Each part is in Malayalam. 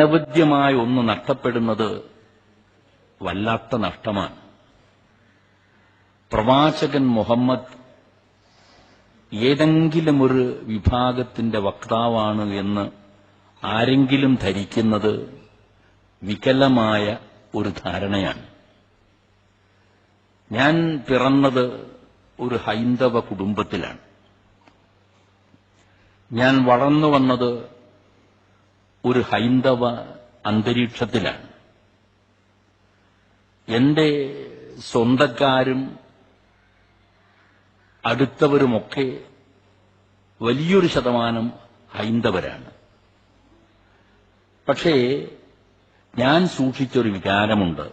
അനവദ്യമായ ഒന്ന് നഷ്ടപ്പെടുന്നത് വല്ലാത്ത നഷ്ടമാണ്. പ്രവാചകൻ മുഹമ്മദ് ഏതെങ്കിലും ഒരു വിഭാഗത്തിന്റെ വക്താവാണ് എന്ന് ആരെങ്കിലും ധരിക്കുന്നത് വികലമായ ഒരു ധാരണയാണ്. ഞാൻ പിറന്നത് ഒരു ഹൈന്ദവ കുടുംബത്തിലാണ്. ഞാൻ വളർന്നു വന്നത് ഒരു ഹൈന്ദവ അന്തരീക്ഷത്തിലാണ്. എന്റെ സ്വന്തക്കാരും അടുത്തവരുമൊക്കെ വലിയൊരു ശതമാനം ഹൈന്ദവരാണ്. പക്ഷേ ഞാൻ സൂക്ഷിച്ചൊരു വികാരമുണ്ട്.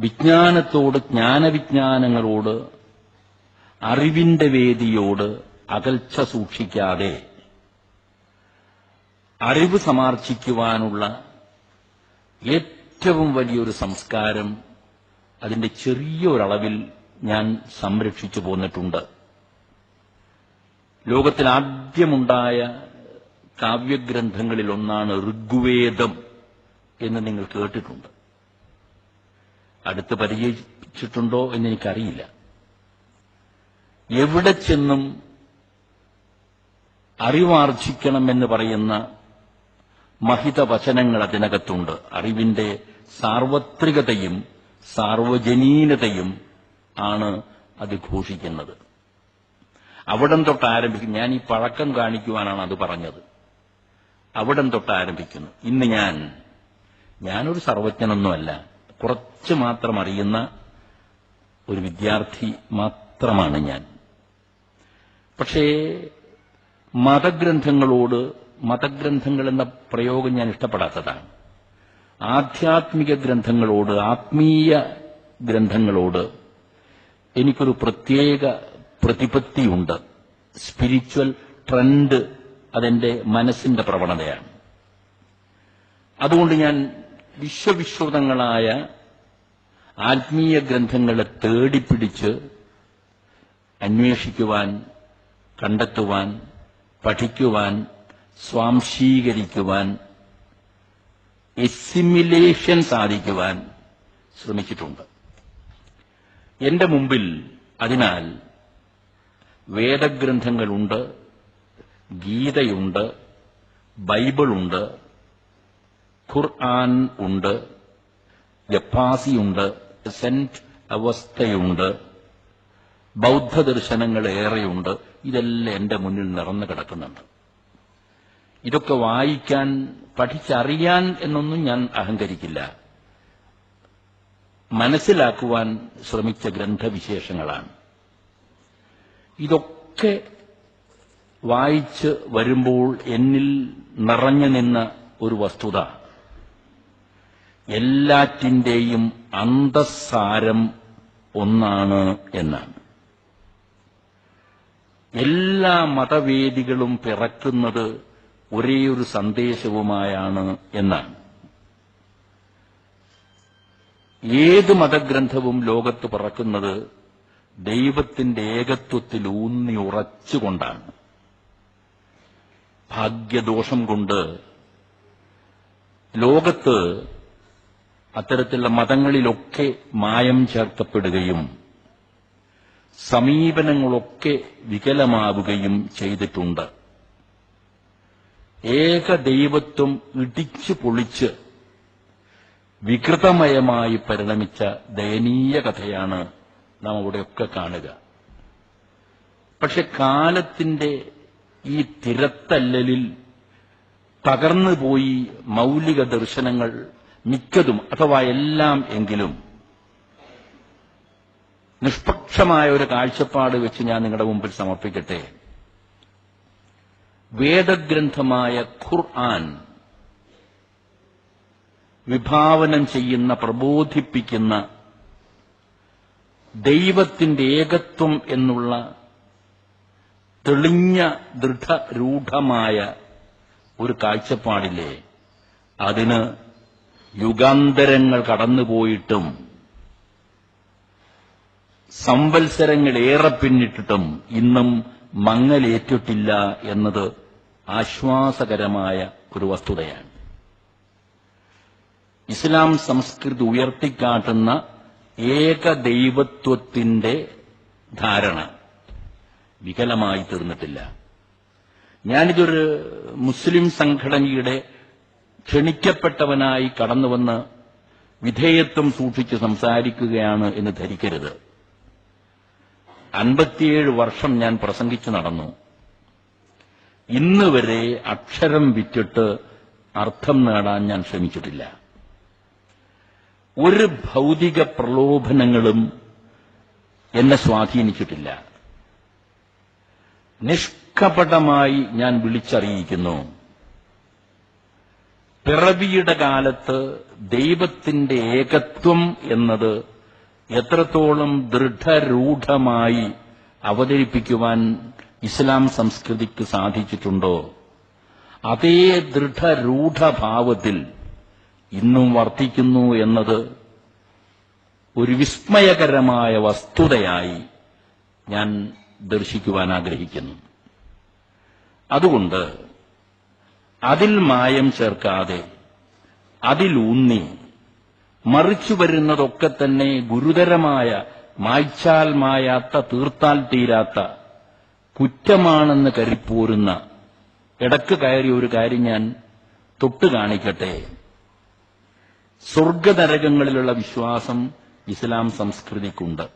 വിജ്ഞാനത്തോട് ജ്ഞാനവിജ്ഞാനങ്ങളോട് അറിവിന്റെ വേദിയോട് അകൽച്ച സൂക്ഷിക്കാതെ അറിവ് സമാർജിക്കുവാനുള്ള ഏറ്റവും വലിയൊരു സംസ്കാരം അതിന്റെ ചെറിയൊരളവിൽ ഞാൻ സംരക്ഷിച്ചു പോന്നിട്ടുണ്ട്. ലോകത്തിൽ ആദ്യമുണ്ടായ കാവ്യഗ്രന്ഥങ്ങളിൽ ഒന്നാണ് ഋഗ്വേദം എന്ന് നിങ്ങൾ കേട്ടിട്ടുണ്ട്. അടുത്ത് പരിചയിച്ചിട്ടുണ്ടോ എന്ന് എനിക്കറിയില്ല. എവിടെ ചെന്നും അറിവാർജിക്കണമെന്ന് പറയുന്ന മഹിത വചനങ്ങൾ അതിനകത്തുണ്ട് അറിവിന്റെ സാർവത്രികതയും സാർവജനീനതയും ആണ് അത് ഘോഷിക്കുന്നത്. അവിടം തൊട്ട് ആരംഭിക്കും. ഞാൻ ഈ പഴക്കം കാണിക്കുവാനാണ് അത് പറഞ്ഞത്. അവിടം തൊട്ട് ആരംഭിക്കുന്നു. ഇന്ന് ഞാൻ ഞാനൊരു സർവജ്ഞനൊന്നുമല്ല. കുറച്ച് മാത്രം അറിയുന്ന ഒരു വിദ്യാർത്ഥി മാത്രമാണ് ഞാൻ. പക്ഷേ മതഗ്രന്ഥങ്ങളോട് മതഗ്രന്ഥങ്ങൾ എന്ന പ്രയോഗം ഞാൻ ഇഷ്ടപ്പെടാത്തതാണ്. ആധ്യാത്മിക ഗ്രന്ഥങ്ങളോട് ആത്മീയ ഗ്രന്ഥങ്ങളോട് എനിക്കൊരു പ്രത്യേക പ്രതിപത്തിയുണ്ട്. സ്പിരിച്വൽ ട്രെൻഡ് അതെന്റെ മനസ്സിന്റെ പ്രവണതയാണ്. അതുകൊണ്ട് ഞാൻ വിശ്വവിശ്രുതങ്ങളായ ആത്മീയ ഗ്രന്ഥങ്ങളെ തേടിപ്പിടിച്ച് അന്വേഷിക്കുവാൻ കണ്ടെത്തുവാൻ പഠിക്കുവാൻ സ്വാംശീകരിക്കുവാൻ എസിമിലേഷൻ സാധിക്കുവാൻ ശ്രമിച്ചിട്ടുണ്ട്. എന്റെ മുമ്പിൽ അതിനാൽ വേദഗ്രന്ഥങ്ങളുണ്ട് ഗീതയുണ്ട് ബൈബിളുണ്ട് ഖുർആൻ ഉണ്ട് ജപ്പാസിയുണ്ട് സെന്റ് അവസ്ഥയുണ്ട് ബൗദ്ധ ദർശനങ്ങൾ ഏറെയുണ്ട് ഇതെല്ലാം എന്റെ മുന്നിൽ നിറഞ്ഞു കിടക്കുന്നുണ്ട്. ഇതൊക്കെ വായിക്കാൻ പഠിച്ചറിയാൻ എന്നൊന്നും ഞാൻ അഹങ്കരിക്കില്ല. മനസ്സിലാക്കുവാൻ ശ്രമിച്ച ഗ്രന്ഥവിശേഷങ്ങളാണ്. ഇതൊക്കെ വായിച്ച് വരുമ്പോൾ എന്നിൽ നിറഞ്ഞു നിന്ന ഒരു വസ്തുത. എല്ലാറ്റിന്റെയും അന്തസ്സാരം ഒന്നാണ് എന്നാണ്. എല്ലാ മതവേദികളും പിറക്കുന്നത് ഒരേയൊരു സന്ദേശവുമായാണ് എന്നാണ്. ഏത് മതഗ്രന്ഥവും ലോകത്ത് പറക്കുന്നത് ദൈവത്തിന്റെ ഏകത്വത്തിൽ ഊന്നി ഉറച്ചുകൊണ്ടാണ്. ഭാഗ്യദോഷം കൊണ്ട് ലോകത്ത് അത്തരത്തിലുള്ള മതങ്ങളിലൊക്കെ മായം ചേർക്കപ്പെടുകയും സമീപനങ്ങളൊക്കെ വികലമാവുകയും ചെയ്തിട്ടുണ്ട്. ഏക ദൈവത്വം ഇടിച്ചു പൊളിച്ച് വികൃതമയമായി പരിണമിച്ച ദയനീയ കഥയാണ് നാം അവിടെയൊക്കെ കാണുക. പക്ഷെ കാലത്തിന്റെ ഈ തിരത്തല്ലലിൽ തകർന്നുപോയി മൗലിക ദർശനങ്ങൾ മിക്കതും അഥവാ എല്ലാം എങ്കിലും നിഷ്പക്ഷമായ ഒരു കാഴ്ചപ്പാട് വെച്ച് ഞാൻ നിങ്ങളുടെ മുമ്പിൽ സമർപ്പിക്കട്ടെ? വേദഗ്രന്ഥമായ ഖുർആൻ വിഭാവനം ചെയ്യുന്ന പ്രബോധിപ്പിക്കുന്ന ദൈവത്തിന്റെ ഏകത്വം എന്നുള്ള തെളിഞ്ഞ ദൃഢരൂഢമായ ഒരു കാഴ്ചപ്പാടില്ലേ? അതിന് യുഗാന്തരങ്ങൾ കടന്നുപോയിട്ടും സംവത്സരങ്ങൾ ഏറെ പിന്നിട്ടിട്ടും ഇന്നും മങ്ങലേറ്റിട്ടില്ല എന്നത് ആശ്വാസകരമായ ഒരു വസ്തുതയാണ്. ഇസ്ലാം സംസ്കൃതി ഉയർത്തിക്കാട്ടുന്ന ഏക ദൈവത്വത്തിന്റെ ധാരണ വികലമായി തീർന്നിട്ടില്ല. ഞാനിതൊരു മുസ്ലിം സംഘടനയുടെ ക്ഷണിക്കപ്പെട്ടവനായി കടന്നുവന്ന് വിധേയത്വം സൂക്ഷിച്ച് സംസാരിക്കുകയാണ് എന്ന് ധരിക്കരുത്. അൻപത്തിയേഴ് വർഷം ഞാൻ പ്രസംഗിച്ചു നടന്നു. ഇന്ന് വരെ അക്ഷരം വിറ്റിട്ട് അർത്ഥം നേടാൻ ഞാൻ ശ്രമിച്ചിട്ടില്ല. ഒരു ഭൗതിക പ്രലോഭനങ്ങളും എന്നെ സ്വാധീനിച്ചിട്ടില്ല. നിഷ്കപടമായി ഞാൻ വിളിച്ചറിയിക്കുന്നു. പിറവിയുടെ കാലത്ത് ദൈവത്തിന്റെ ഏകത്വം എന്നത് എത്രത്തോളം ദൃഢരൂഢമായി അവതരിപ്പിക്കുവാൻ ഇസ്ലാം സംസ്കൃതിക്ക് സാധിച്ചിട്ടുണ്ടോ? അതേ ദൃഢരൂഢഭാവത്തിൽ ഇന്നും വർത്തിക്കുന്നു എന്നത് ഒരു വിസ്മയകരമായ വസ്തുതയായി ഞാൻ ദർശിക്കുവാൻ ആഗ്രഹിക്കുന്നു. അതുകൊണ്ട് അതിൽ മായം ചേർക്കാതെ അതിലൂന്നി മറിച്ചു വരുന്നതൊക്കെ തന്നെ ഗുരുതരമായ മായ്ച്ചാൽ മായാത്ത തീർത്താൽ തീരാത്ത കുറ്റമാണെന്ന് കരുപ്പോരുന്ന ഇടയ്ക്ക് കയറിയ ഒരു കാര്യം ഞാൻ തൊട്ട് കാണിക്കട്ടെ. സ്വർഗനരകങ്ങളിലുള്ള വിശ്വാസം ഇസ്ലാം സംസ്കൃതിക്കുണ്ട്.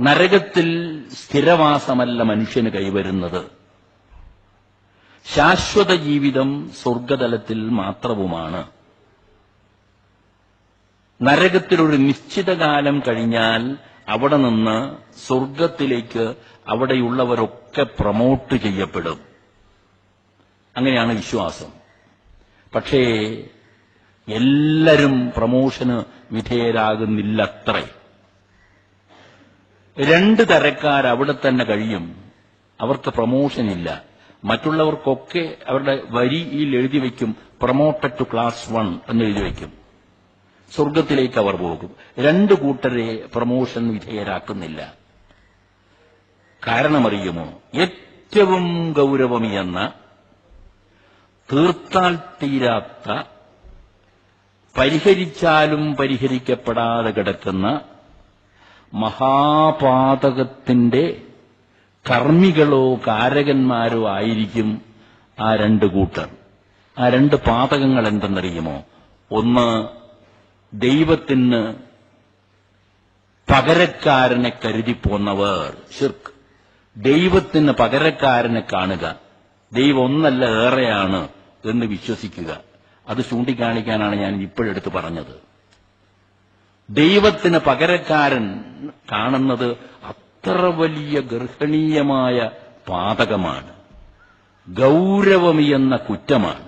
നരകത്തിൽ സ്ഥിരവാസമല്ല മനുഷ്യന് കൈവരുന്നത്. ശാശ്വത ജീവിതം സ്വർഗതലത്തിൽ മാത്രവുമാണ്. നരകത്തിൽ ഒരു നിശ്ചിത കാലം കഴിഞ്ഞാൽ അവിടെ നിന്ന് സ്വർഗത്തിലേക്ക് അവിടെയുള്ളവരൊക്കെ പ്രമോട്ട് ചെയ്യപ്പെടും. അങ്ങനെയാണ് വിശ്വാസം. പക്ഷേ എല്ലാവരും പ്രമോഷന് വിധേയരാകുന്നില്ലത്രേ. രണ്ട് തരക്കാർ അവിടെ തന്നെ കഴിയും. അവർക്ക് പ്രമോഷനില്ല മറ്റുള്ളവർക്കൊക്കെ അവരുടെ വരിയിൽ എഴുതി വയ്ക്കും പ്രൊമോട്ടഡ് ടു ക്ലാസ് വൺ എന്ന് എഴുതി വയ്ക്കും. സ്വർഗത്തിലേക്ക് അവർ പോകും. രണ്ടു കൂട്ടരെ പ്രമോഷൻ വിധേയരാക്കുന്നില്ല. കാരണമറിയുമോ? ഏറ്റവും ഗൗരവമെന്ന തീർത്താൽ തീരാത്ത പരിഹരിച്ചാലും പരിഹരിക്കപ്പെടാതെ കിടക്കുന്ന മഹാപാതകത്തിന്റെ കർമ്മികളോ കാരകന്മാരോ ആയിരിക്കും ആ രണ്ട് കൂട്ടർ. ആ രണ്ട് പാതകങ്ങൾ എന്തെന്നറിയുമോ? ഒന്ന് ദൈവത്തിന് പകരക്കാരനെ കരുതി പോന്നവർ. ശിർക്ക്. ദൈവത്തിന് പകരക്കാരനെ കാണുക. ദൈവം ഒന്നല്ല ഏറെയാണ് എന്ന് വിശ്വസിക്കുക. അത് ചൂണ്ടിക്കാണിക്കാനാണ് ഞാൻ ഇപ്പോഴെടുത്ത് പറഞ്ഞത്. ദൈവത്തിന് പകരക്കാരൻ കാണുന്നത് അത്ര വലിയ ഗർഹണീയമായ പാതകമാണ്. ഗൗരവമിയെന്ന കുറ്റമാണ്.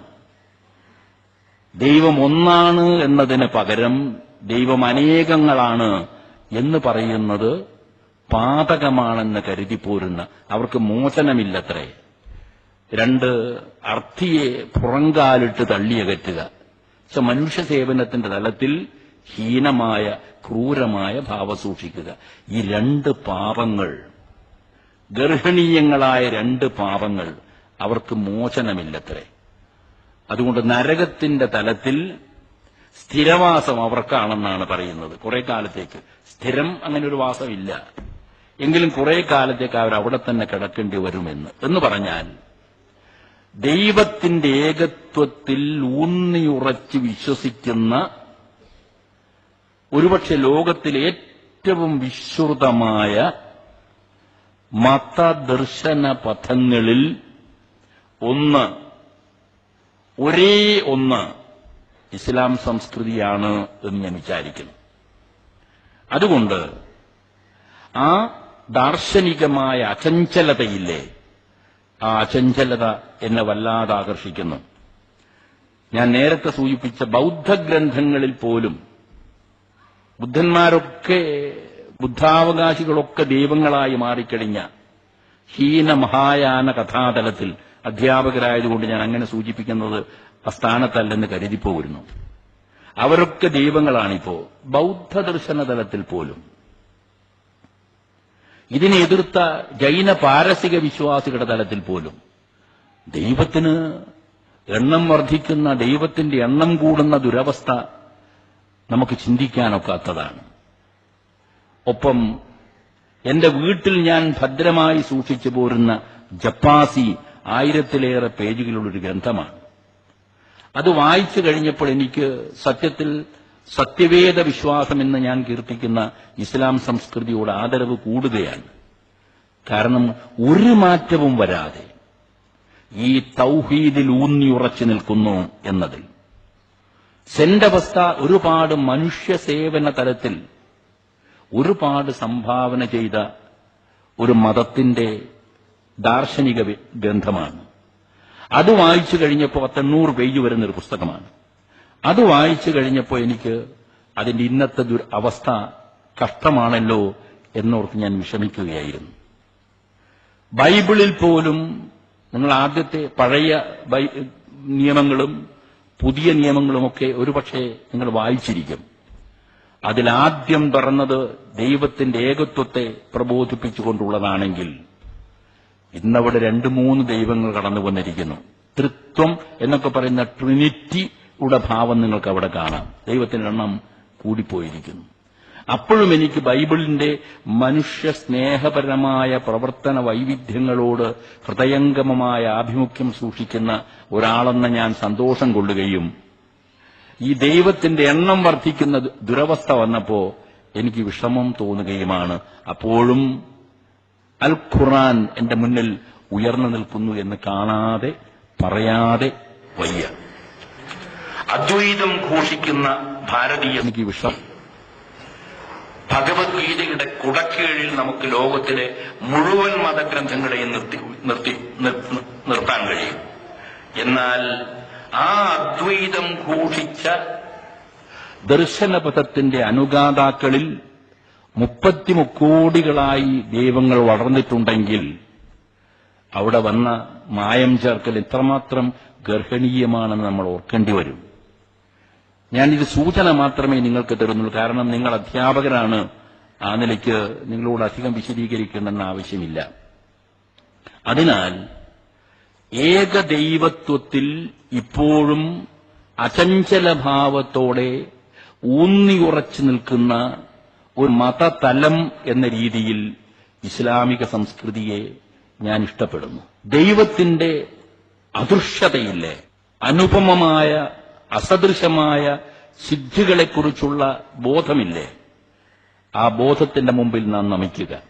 ദൈവം ഒന്നാണ് എന്നതിന് പകരം ദൈവം അനേകങ്ങളാണ് എന്ന് പറയുന്നത് പാതകമാണെന്ന് കരുതി കരുതിപ്പോരുന്ന അവർക്ക് മോചനമില്ലത്രേ. രണ്ട് അർത്ഥിയെ പുറങ്കാലിട്ട് തള്ളിയകറ്റുക പക്ഷെ മനുഷ്യ സേവനത്തിന്റെ തലത്തിൽ ഹീനമായ ക്രൂരമായ ഭാവ സൂക്ഷിക്കുക. ഈ രണ്ട് പാപങ്ങൾ ഗർഹണീയങ്ങളായ രണ്ട് പാപങ്ങൾ അവർക്ക് മോചനമില്ലത്രേ. അതുകൊണ്ട് നരകത്തിന്റെ തലത്തിൽ സ്ഥിരവാസം അവർക്കാണെന്നാണ് പറയുന്നത്. കുറെ കാലത്തേക്ക് സ്ഥിരം അങ്ങനെ ഒരു വാസമില്ല. എങ്കിലും കുറെ കാലത്തേക്ക് അവർ അവിടെ തന്നെ കിടക്കേണ്ടി വരുമെന്ന്. എന്ന് പറഞ്ഞാൽ ദൈവത്തിന്റെ ഏകത്വത്തിൽ ഊന്നിയുറച്ച് വിശ്വസിക്കുന്ന ഒരുപക്ഷെ ലോകത്തിലെ ഏറ്റവും വിശ്രുതമായ മതദർശന പഥങ്ങളിൽ ഒന്ന് ഒരേ ഒന്ന് ഇസ്ലാം സംസ്കൃതിയാണ് എന്ന് ഞാൻ വിചാരിക്കുന്നു. അതുകൊണ്ട് ആ ദാർശനികമായ അചഞ്ചലതയില്ലേ ആ അചഞ്ചലത എന്നെ വല്ലാതെ ആകർഷിക്കുന്നു. ഞാൻ നേരത്തെ സൂചിപ്പിച്ച ബൗദ്ധഗ്രന്ഥങ്ങളിൽ പോലും ബുദ്ധന്മാരൊക്കെ ബുദ്ധാവകാശികളൊക്കെ ദൈവങ്ങളായി മാറിക്കഴിഞ്ഞ ഹീന മഹായാന കഥാതലത്തിൽ അധ്യാപകരായതുകൊണ്ട് ഞാൻ അങ്ങനെ സൂചിപ്പിക്കുന്നത് അസ്ഥാനത്തല്ലെന്ന് കരുതിപ്പോരുന്നു. അവരൊക്കെ ദൈവങ്ങളാണിപ്പോ. ബൗദ്ധ ദർശന തലത്തിൽ പോലും. ഇതിനെ എതിർത്ത ജൈന പാരസിക വിശ്വാസികളുടെ തലത്തിൽ പോലും. ദൈവത്തിന് എണ്ണം വർദ്ധിക്കുന്ന ദൈവത്തിന്റെ എണ്ണം കൂടുന്ന ദുരവസ്ഥ നമുക്ക് ചിന്തിക്കാനൊക്കാത്തതാണ്. ഒപ്പം എന്റെ വീട്ടിൽ ഞാൻ ഭദ്രമായി സൂക്ഷിച്ചു പോരുന്ന ജപ്പാസി ആയിരത്തിലേറെ പേജുകളുള്ളൊരു ഗ്രന്ഥമാണ്. അത് വായിച്ചു കഴിഞ്ഞപ്പോൾ എനിക്ക് സത്യത്തിൽ സത്യവേദ വിശ്വാസമെന്ന് ഞാൻ കീർത്തിക്കുന്ന ഇസ്ലാം സംസ്കൃതിയോട് ആദരവ് കൂടുകയാണ്. കാരണം ഒരു മാറ്റവും വരാതെ ഈ തൗഹീദിൽ ഊന്നിയുറച്ചു നിൽക്കുന്നു എന്നതിൽ. സെന്റവസ്ഥ ഒരുപാട് മനുഷ്യ സേവന തലത്തിൽ ഒരുപാട് സംഭാവന ചെയ്ത ഒരു മതത്തിന്റെ ദാർശനിക ഗ്രന്ഥമാണ്. അത് വായിച്ചു കഴിഞ്ഞപ്പോൾ പത്തെണ്ണൂറ് പേജ് വരുന്ന ഒരു പുസ്തകമാണ്. അത് വായിച്ചു കഴിഞ്ഞപ്പോൾ എനിക്ക് അതിന്റെ ഇന്നത്തെ അവസ്ഥ കഷ്ടമാണല്ലോ എന്നോർത്ത് ഞാൻ വിഷമിക്കുകയായിരുന്നു. ബൈബിളിൽ പോലും നിങ്ങൾ ആദ്യത്തെ പഴയ നിയമങ്ങളും പുതിയ നിയമങ്ങളുമൊക്കെ ഒരുപക്ഷെ നിങ്ങൾ വായിച്ചിരിക്കും. അതിലാദ്യം പറഞ്ഞത് ദൈവത്തിന്റെ ഏകത്വത്തെ പ്രബോധിപ്പിച്ചുകൊണ്ടുള്ളതാണെങ്കിൽ ഇന്നവിടെ രണ്ട് മൂന്ന് ദൈവങ്ങൾ കടന്നു വന്നിരിക്കുന്നു. തൃത്വം എന്നൊക്കെ പറയുന്ന ട്രിനിറ്റിയുടെ ഭാവം നിങ്ങൾക്ക് അവിടെ കാണാം. ദൈവത്തിന്റെ എണ്ണം കൂടിപ്പോയിരിക്കുന്നു. അപ്പോഴും എനിക്ക് ബൈബിളിന്റെ മനുഷ്യ സ്നേഹപരമായ പ്രവർത്തന വൈവിധ്യങ്ങളോട് ഹൃദയംഗമമായ ആഭിമുഖ്യം സൂക്ഷിക്കുന്ന ഒരാളെന്ന ഞാൻ സന്തോഷം കൊള്ളുകയും ഈ ദൈവത്തിന്റെ എണ്ണം വർദ്ധിക്കുന്ന ദുരവസ്ഥ വന്നപ്പോ എനിക്ക് വിഷമം തോന്നുകയുമാണ്. അപ്പോഴും അൽ ഖുറാൻ എന്റെ മുന്നിൽ ഉയർന്നു നിൽക്കുന്നു എന്ന് കാണാതെ പറയാതെ വയ്യ. അദ്വൈതം ഘോഷിക്കുന്ന ഭാരതീയ എനിക്ക് വിഷം ഭഗവത്ഗീതയുടെ കുടക്കീഴിൽ നമുക്ക് ലോകത്തിലെ മുഴുവൻ മതഗ്രന്ഥങ്ങളെയും നിർത്തി നിർത്തി നിർ- നിർത്താൻ കഴിയും. എന്നാൽ ആ അദ്വൈതം ഘോഷിച്ച ദർശനപഥത്തിന്റെ അനുഗാതാക്കളിൽ മുപ്പത്തിമുക്കോടികളായി ദൈവങ്ങൾ വളർന്നിട്ടുണ്ടെങ്കിൽ അവിടെ വന്ന മായം ചേർക്കൽ ഇത്രമാത്രം ഗർഹണീയമാണെന്ന് നമ്മൾ ഓർക്കേണ്ടി വരും. ഞാനിത് സൂചന മാത്രമേ നിങ്ങൾക്ക് തരുന്നുള്ളൂ. കാരണം നിങ്ങൾ അധ്യാപകരാണ്. ആ നിലയ്ക്ക് നിങ്ങളോട് അധികം വിശദീകരിക്കേണ്ടെന്ന് ആവശ്യമില്ല. അതിനാൽ ഏകദൈവത്വത്തിൽ ഇപ്പോഴും അചഞ്ചലഭാവത്തോടെ ഊന്നിയുറച്ചു നിൽക്കുന്ന ഒരു മതതലം എന്ന രീതിയിൽ ഇസ്ലാമിക സംസ്കൃതിയെ ഞാൻ ഇഷ്ടപ്പെടുന്നു. ദൈവത്തിന്റെ അദൃശ്യതയില്ലേ അനുപമമായ അസദൃശമായ സിദ്ധികളെക്കുറിച്ചുള്ള ബോധമില്ലേ? ആ ബോധത്തിന്റെ മുമ്പിൽ നാം നമിക്കുക.